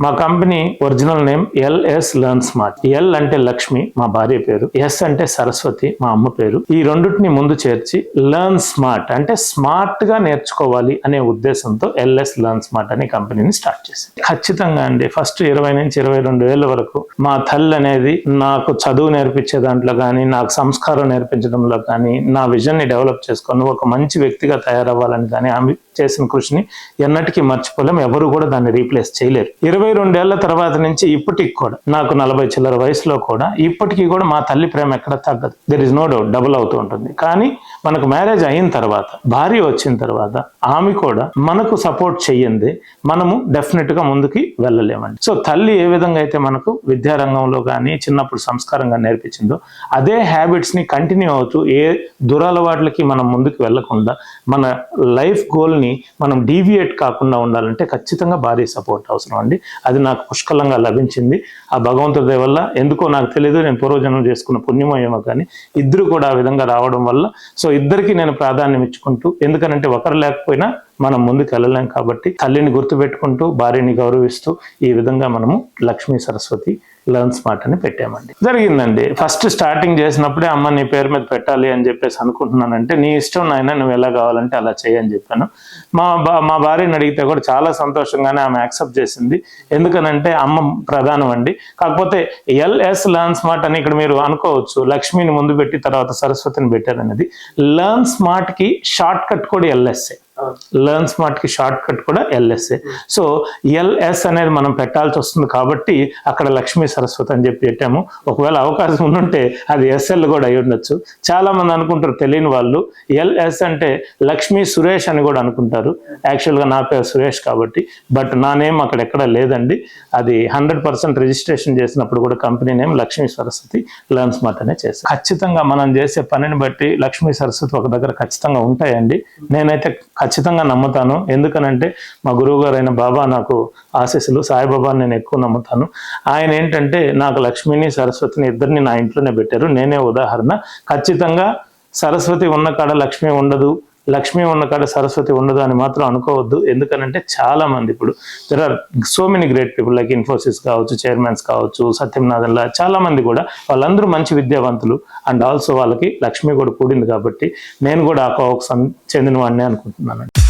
మా company original name LS learn smart L అంటే లక్ష్మి మా భార్య పేరు. ఎస్ అంటే సరస్వతి మా అమ్మ పేరు. ఈ రెండింటిని ముందు చేర్చి లర్న్ స్మార్ట్ అంటే స్మార్ట్గా నేర్చుకోవాలి అనే ఉద్దేశంతో ఎల్ఎస్ లర్న్ స్మార్ట్ అనే కంపెనీని స్టార్ట్ చేసింది. ఖచ్చితంగా అండి. ఫస్ట్ ఇరవై నుంచి ఇరవై రెండు వేల వరకు మా తల్లి అనేది నాకు చదువు నేర్పించే దాంట్లో కానీ నాకు సంస్కారం నేర్పించడంలో కానీ నా విజన్ని డెవలప్ చేసుకొని ఒక మంచి వ్యక్తిగా తయారవ్వాలని కానీ ఆమె చేసిన కృషిని ఎన్నటికీ మర్చిపోలేం. ఎవరు కూడా దాన్ని రీప్లేస్ చేయలేరు. ఇరవై ఇరవై రెండేళ్ళ తర్వాత నుంచి ఇప్పటికి కూడా నాకు నలభై చిల్లర వయసులో కూడా ఇప్పటికీ కూడా మా తల్లి ప్రేమ ఎక్కడ తగ్గదు. There is no doubt double అవుతూ ఉంటుంది. కానీ మనకు మ్యారేజ్ అయిన తర్వాత భార్య వచ్చిన తర్వాత ఆమె కూడా మనకు సపోర్ట్ చెయ్యింది మనము డెఫినెట్గా ముందుకి వెళ్ళలేమండి. సో తల్లి ఏ విధంగా అయితే మనకు విద్యారంగంలో కానీ చిన్నప్పుడు సంస్కారంగా నేర్పించిందో అదే హ్యాబిట్స్ని కంటిన్యూ అవుతూ ఏ దురలవాట్లకి మనం ముందుకు వెళ్ళకుండా మన లైఫ్ గోల్ని మనం డీవియేట్ కాకుండా ఉండాలంటే ఖచ్చితంగా భారీ సపోర్ట్ అవసరం అండి. అది నాకు పుష్కలంగా లభించింది. ఆ భగవంతుడి వల్ల ఎందుకో నాకు తెలియదు నేను పూర్వజన్మం చేసుకున్న పుణ్యమో ఏమో కానీ ఇద్దరు కూడా ఆ విధంగా రావడం వల్ల సో ఇద్దరికి నేను ప్రాధాన్యం ఇచ్చుకుంటూ ఎందుకనంటే ఒకరు లేకపోయినా మనం ముందుకు వెళ్ళలేం కాబట్టి తల్లిని గుర్తుపెట్టుకుంటూ భార్యని గౌరవిస్తూ ఈ విధంగా మనము లక్ష్మీ సరస్వతి లర్న్ స్మార్ట్ అని పెట్టామండి. జరిగిందండి. ఫస్ట్ స్టార్టింగ్ చేసినప్పుడే అమ్మ నీ పేరు మీద పెట్టాలి అని చెప్పేసి అనుకుంటున్నానంటే నీ ఇష్టం నాయన నువ్వు ఎలా కావాలంటే అలా చేయని చెప్పాను. మా బా మా భార్యని అడిగితే కూడా చాలా సంతోషంగానే ఆమె యాక్సెప్ట్ చేసింది. ఎందుకనంటే అమ్మ ప్రధానం అండి కాకపోతే ఎల్ఎస్ లర్న్ స్మార్ట్ అని ఇక్కడ మీరు అనుకోవచ్చు. లక్ష్మిని ముందు పెట్టి తర్వాత సరస్వతిని పెట్టారనేది. లర్న్ స్మార్ట్కి షార్ట్ కట్ కూడా ఎల్ఎస్ఏ లర్న్ స్మార్ట్కి షార్ట్ కట్ కూడా ఎల్ఎస్ఏ సో ఎల్ఎస్ అనేది మనం పెట్టాల్సి వస్తుంది కాబట్టి అక్కడ లక్ష్మీ సరస్వతి అని చెప్పి పెట్టాము. ఒకవేళ అవకాశం ఉండుంటే అది ఎస్ఎల్ కూడా అయి ఉండొచ్చు. చాలా మంది అనుకుంటారు తెలియని వాళ్ళు ఎల్ఎస్ అంటే లక్ష్మీ సురేష్ అని కూడా అనుకుంటారు. యాక్చువల్గా నా పేరు సురేష్ కాబట్టి బట్ నా నేమ్ అక్కడ ఎక్కడ లేదండి. అది హండ్రెడ్ పర్సెంట్ రిజిస్ట్రేషన్ చేసినప్పుడు కూడా company name Lakshmi Saraswati learn smart అనే చేశాను ఖచ్చితంగా మనం చేసే పనిని బట్టి లక్ష్మీ సరస్వతి ఒక దగ్గర ఖచ్చితంగా ఉంటాయండి. నేనైతే ఖచ్చితంగా నమ్ముతాను. ఎందుకనంటే మా గురువు గారైన బాబా నాకు ఆశీస్సులు సాయిబాబాని నేను ఎక్కువ నమ్ముతాను. ఆయన ఏంటంటే నాకు లక్ష్మిని సరస్వతిని ఇద్దరిని నా ఇంట్లోనే పెట్టారు. నేనే ఉదాహరణ. ఖచ్చితంగా సరస్వతి ఉన్న కాడ లక్ష్మి ఉండదు. లక్ష్మి ఉన్న కాడ సరస్వతి ఉండదు అని మాత్రం అనుకోవద్దు. ఎందుకనంటే చాలా మంది ఇప్పుడు there are so many great people like Infosys కావచ్చు చైర్మన్స్ కావచ్చు సత్యనాథన్లా చాలా మంది కూడా వాళ్ళందరూ మంచి విద్యావంతులు అండ్ ఆల్సో వాళ్ళకి లక్ష్మి కూడా కూడింది కాబట్టి నేను కూడా ఆ కోవకు చెందిన వాడిని అనుకుంటున్నాను